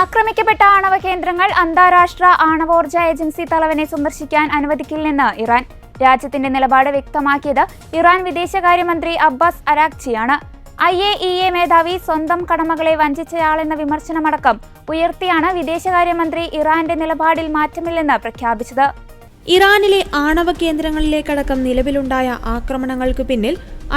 ആക്രമിക്കപ്പെട്ട ആണവ കേന്ദ്രങ്ങൾ അന്താരാഷ്ട്ര ആണവോർജ ഏജൻസി തലവനെ സന്ദർശിക്കാൻ അനുവദിക്കില്ലെന്ന് ഇറാൻ. രാജ്യത്തിന്റെ നിലപാട് വ്യക്തമാക്കിയത് ഇറാൻ വിദേശകാര്യമന്ത്രി അബ്ബാസ് അരാക്ചിയാണ് ഐ എ ഇ എ മേധാവി സ്വന്തം കടമകളെ വഞ്ചിച്ചയാളെന്ന വിമർശനമടക്കം ഉയർത്തിയാണ് വിദേശകാര്യമന്ത്രി ഇറാന്റെ നിലപാടിൽ മാറ്റമില്ലെന്ന് പ്രഖ്യാപിച്ചത്. ഇറാനിലെ ആണവ കേന്ദ്രങ്ങളിലേക്കടക്കം നിലവിലുണ്ടായ ആക്രമണങ്ങൾക്ക് പിന്നിൽ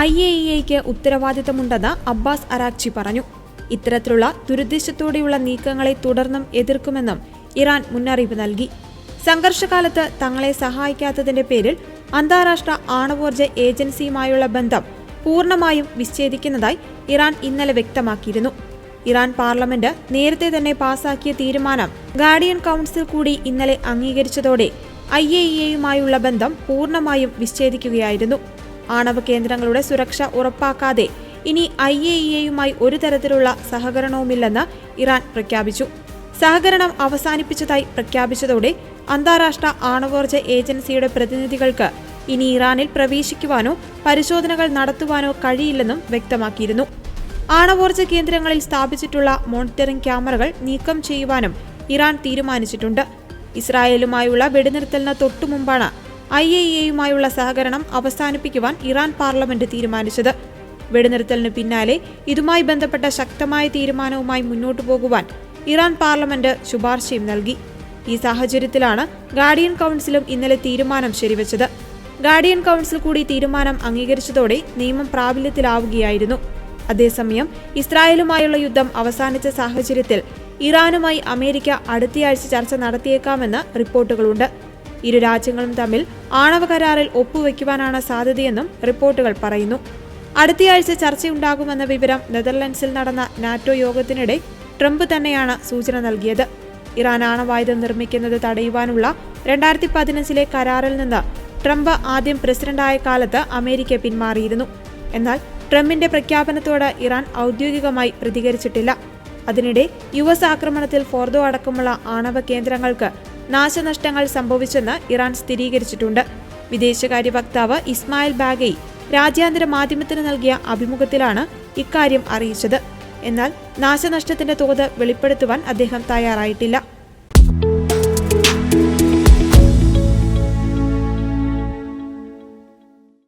ഐ എ ഇ എക്ക് ഉത്തരവാദിത്തമുണ്ടെന്ന് അബ്ബാസ് അരാഖ്ചി പറഞ്ഞു. ഇത്തരത്തിലുള്ള ദുരുദ്ദേശത്തോടെയുള്ള നീക്കങ്ങളെ തുടർന്നും എതിർക്കുമെന്നും ഇറാൻ മുന്നറിയിപ്പ് നൽകി. സംഘർഷകാലത്ത് തങ്ങളെ സഹായിക്കാത്തതിന്റെ പേരിൽ അന്താരാഷ്ട്ര ആണവോർജ ഏജൻസിയുമായുള്ള ബന്ധം പൂർണമായും വിച്ഛേദിക്കുന്നതായി ഇറാൻ ഇന്നലെ വ്യക്തമാക്കിയിരുന്നു. ഇറാൻ പാർലമെന്റ് നേരത്തെ തന്നെ പാസാക്കിയ തീരുമാനം ഗാർഡിയൻ കൗൺസിൽ കൂടി ഇന്നലെ അംഗീകരിച്ചതോടെ ഐ എ ഇയുമായുള്ള ബന്ധം പൂർണമായും വിച്ഛേദിക്കുകയായിരുന്നു. ആണവ കേന്ദ്രങ്ങളുടെ സുരക്ഷ ഉറപ്പാക്കാതെ ഇനി ഐ എ ഇ എയുമായി ഒരു തരത്തിലുള്ള സഹകരണവുമില്ലെന്ന് ഇറാൻ പ്രഖ്യാപിച്ചു. സഹകരണം അവസാനിപ്പിച്ചതായി പ്രഖ്യാപിച്ചതോടെ അന്താരാഷ്ട്ര ആണവോർജ ഏജൻസിയുടെ പ്രതിനിധികൾക്ക് ഇനി ഇറാനിൽ പ്രവേശിക്കുവാനോ പരിശോധനകൾ നടത്തുവാനോ കഴിയില്ലെന്നും വ്യക്തമാക്കിയിരുന്നു. ആണവോർജ കേന്ദ്രങ്ങളിൽ സ്ഥാപിച്ചിട്ടുള്ള മോണിറ്ററിംഗ് ക്യാമറകൾ നീക്കം ചെയ്യുവാനും ഇറാൻ തീരുമാനിച്ചിട്ടുണ്ട്. ഇസ്രായേലുമായുള്ള വെടിനിർത്തലിന് തൊട്ടുമുമ്പാണ് ഐ എ ഇയുമായുള്ള സഹകരണം അവസാനിപ്പിക്കുവാൻ ഇറാൻ പാർലമെന്റ് തീരുമാനിച്ചത്. വെടിനിർത്തലിന് പിന്നാലെ ഇതുമായി ബന്ധപ്പെട്ട ശക്തമായ തീരുമാനവുമായി മുന്നോട്ടു പോകുവാൻ ഇറാൻ പാർലമെന്റ് ശുപാർശയും നൽകി. ഈ സാഹചര്യത്തിലാണ് ഗാർഡിയൻ കൗൺസിലും ഇന്നലെ തീരുമാനം ശരിവച്ചത്. ഗാർഡിയൻ കൗൺസിൽ കൂടി തീരുമാനം അംഗീകരിച്ചതോടെ നിയമം പ്രാബല്യത്തിലാവുകയായിരുന്നു. അതേസമയം ഇസ്രായേലുമായുള്ള യുദ്ധം അവസാനിച്ച സാഹചര്യത്തിൽ ഇറാനുമായി അമേരിക്ക അടുത്തയാഴ്ച ചർച്ച നടത്തിയേക്കാമെന്ന് റിപ്പോർട്ടുകളുണ്ട്. ഇരു രാജ്യങ്ങളും തമ്മിൽ ആണവ കരാറിൽ ഒപ്പുവെക്കുവാനാണ് സാധ്യതയെന്നും റിപ്പോർട്ടുകൾ പറയുന്നു. അടുത്തയാഴ്ച ചർച്ചയുണ്ടാകുമെന്ന വിവരം നെതർലൻഡ്സിൽ നടന്ന നാറ്റോ യോഗത്തിനിടെ ട്രംപ് തന്നെയാണ് സൂചന നൽകിയത്. ഇറാൻ ആണവായുധം നിർമ്മിക്കുന്നത് തടയുവാനുള്ള രണ്ടായിരത്തി പതിനഞ്ചിലെ കരാറിൽ നിന്ന് ട്രംപ് ആദ്യം പ്രസിഡന്റായ കാലത്ത് അമേരിക്ക പിന്മാറിയിരുന്നു. എന്നാൽ ട്രംപിന്റെ പ്രഖ്യാപനത്തോട് ഇറാൻ ഔദ്യോഗികമായി പ്രതികരിച്ചിട്ടില്ല. അതിനിടെ യു എസ് ആക്രമണത്തിൽ ഫോർദോ അടക്കമുള്ള ആണവ കേന്ദ്രങ്ങൾക്ക് നാശനഷ്ടങ്ങൾ സംഭവിച്ചെന്ന് ഇറാൻ സ്ഥിരീകരിച്ചിട്ടുണ്ട്. വിദേശകാര്യ വക്താവ് ഇസ്മായിൽ ബാഗൈ രാജ്യാന്തര മാധ്യമത്തിന് നൽകിയ അഭിമുഖത്തിലാണ് ഇക്കാര്യം അറിയിച്ചത്. എന്നാൽ നാശനഷ്ടത്തിന്റെ തോത് വെളിപ്പെടുത്തുവാൻ അദ്ദേഹം തയ്യാറായിട്ടില്ല.